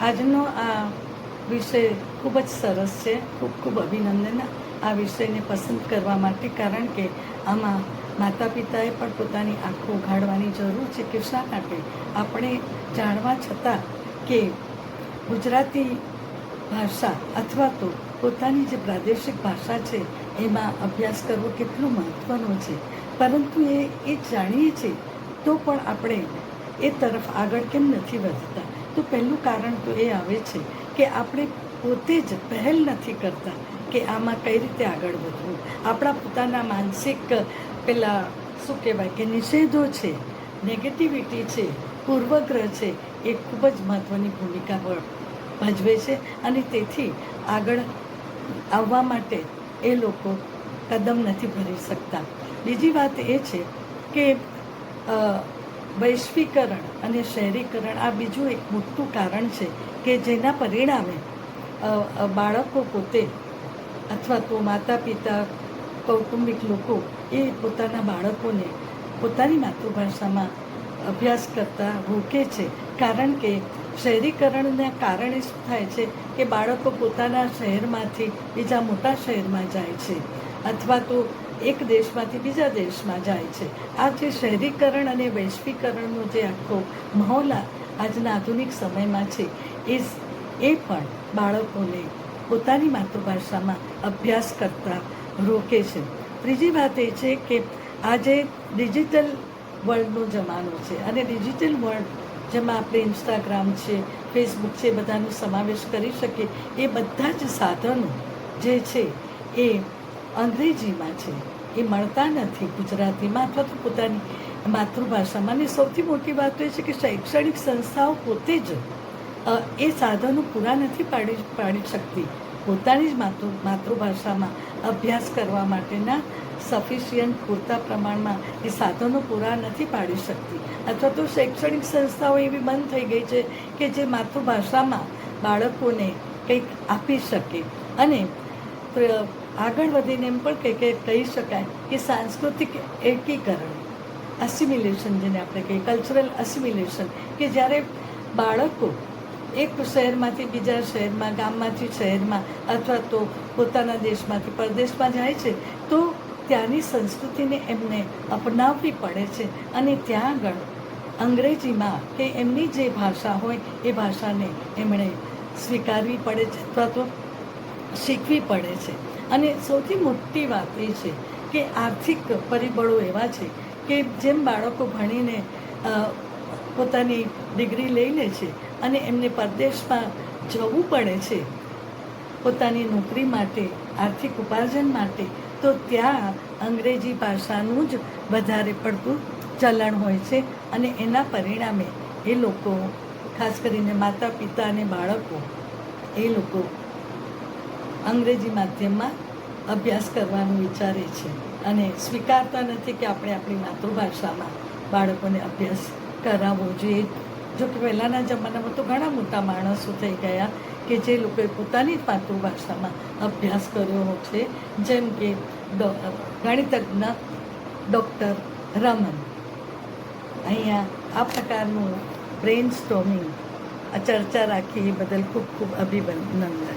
આજનો આ વિષય ખૂબ જ સરસ છે. ખૂબ ખૂબ. અભિનંદન આ વિષયને પસંદ કરવા માટે કારણ કે આમાં માતા પિતાએ પણ પોતાની આંખો ઉઘાડવાની જરૂર છે કે શા માટે? આપણે જાણવા છતાં કે ગુજરાતી ભાષા અથવા તો પોતાની જે પ્રાદેશિક ભાષા છે એમાં અભ્યાસ કરવો કેટલું મહત્ત્વનો છે. પરંતુ એ એ જાણીએ છીએ તો પણ આપણે એ તરફ આગળ કેમ નથી વધતા? તો પહેલું કારણ તો એ આવે છે કે આપણે પોતે જ પહેલ નથી કરતા કે આમાં કઈ રીતે આગળ વધવું. આપણા પોતાના માનસિક, પેલા શું કહેવાય કે નિષેધો છે નેગેટિવિટી છે, પૂર્વગ્રહ છે, એ ખૂબ જ મહત્ત્વની ભૂમિકા ભજવે છે અને તેથી આગળ આવવા માટે એ લોકો કદમ નથી ભરી શકતા. બીજી વાત એ છે કે વૈશ્વિકરણ અને શહેરીકરણ આ બીજું એક મોટું કારણ છે કે જેના પરિણામે બાળકો પોતે અથવા તો માતા પિતા કૌટુંબિક લોકો એ પોતાના બાળકોને પોતાની માતૃભાષામાં અભ્યાસ કરતા રોકે છે. કારણ કે શહેરીકરણના કારણે શું થાય છે કે બાળકો પોતાના શહેરમાંથી, બીજા મોટા શહેરમાં જાય છે. અથવા તો એક દેશમાંથી બીજા દેશમાં જાય છે. આ જે શહેરીકરણ અને વૈશ્વિકરણનો જે આખો માહોલ આજના આધુનિક સમયમાં છે, એ એ પણ બાળકોને પોતાની માતૃભાષામાં અભ્યાસ કરતા રોકે છે. ત્રીજી વાત એ છે કે આજે ડિજિટલ વર્લ્ડનો જમાનો છે અને ડિજિટલ વર્લ્ડ જેમાં આપણે ઇન્સ્ટાગ્રામ છે, ફેસબુક છે, બધાનો સમાવેશ કરી શકીએ, એ બધા જ સાધનો જે છે એ અંગ્રેજીમાં છે. એ મળતા નથી ગુજરાતીમાં અથવા તો પોતાની માતૃભાષામાં. અને સૌથી મોટી વાત એ છે કે શૈક્ષણિક સંસ્થાઓ પોતે જ એ સાધનો પૂરા નથી પાડી પાડી શકતી. પોતાની જ માતૃ, માતૃભાષામાં અભ્યાસ કરવા માટેના સફિશિયન્ટ પૂરતા પ્રમાણમાં એ સાધનો પૂરા નથી પાડી શકતી. અથવા તો શૈક્ષણિક સંસ્થાઓ એવી બંધ થઈ ગઈ છે કે જે માતૃભાષામાં બાળકોને કંઈક આપી શકે. અને આગળ વધીને એમ પણ કંઈ કંઈ કહી શકાય કે સાંસ્કૃતિક એકીકરણ અસિમિલેશન જેને આપણે કહીએ કલ્ચરલ અસિમિલેશન કે જ્યારે બાળકો એક શહેરમાંથી બીજા શહેરમાં, ગામમાંથી શહેરમાં અથવા તો પોતાના દેશમાંથી પરદેશમાં જાય છે, તો ત્યાંની સંસ્કૃતિને એમને અપનાવવી પડે છે અને ત્યાં આગળ અંગ્રેજીમાં કે એમની જે ભાષા હોય એ ભાષાને એમણે સ્વીકારવી પડે છે અથવા તો શીખવી પડે છે. અને સૌથી મોટી વાત એ છે કે આર્થિક પરિબળો એવા છે કે જેમ બાળકો ભણીને પોતાની ડિગ્રી લઈ લે છે અને એમને પરદેશમાં જવું પડે છે પોતાની નોકરી માટે, આર્થિક ઉપાર્જન માટે, તો ત્યાં અંગ્રેજી ભાષાનું જ વધારે પડતું ચલણ હોય છે અને એના પરિણામે એ લોકો, ખાસ કરીને માતા પિતા અને બાળકો, એ લોકો અંગ્રેજી માધ્યમમાં અભ્યાસ કરવાનું વિચારે છે અને સ્વીકારતા નથી કે આપણે આપણી માતૃભાષામાં બાળકોને અભ્યાસ કરાવવો જોઈએ. જો કે પહેલાંના જમાનામાં તો ઘણા મોટા માણસો થઈ ગયા કે જે લોકોએ પોતાની માતૃભાષામાં અભ્યાસ કર્યો છે. જેમ કે ગણિતજ્ઞ ડૉક્ટર રમન. અહીંયા આ પ્રકારનું બ્રેન સ્ટોમિંગ ચર્ચા રાખી એ બદલ ખૂબ ખૂબ અભિનંદન.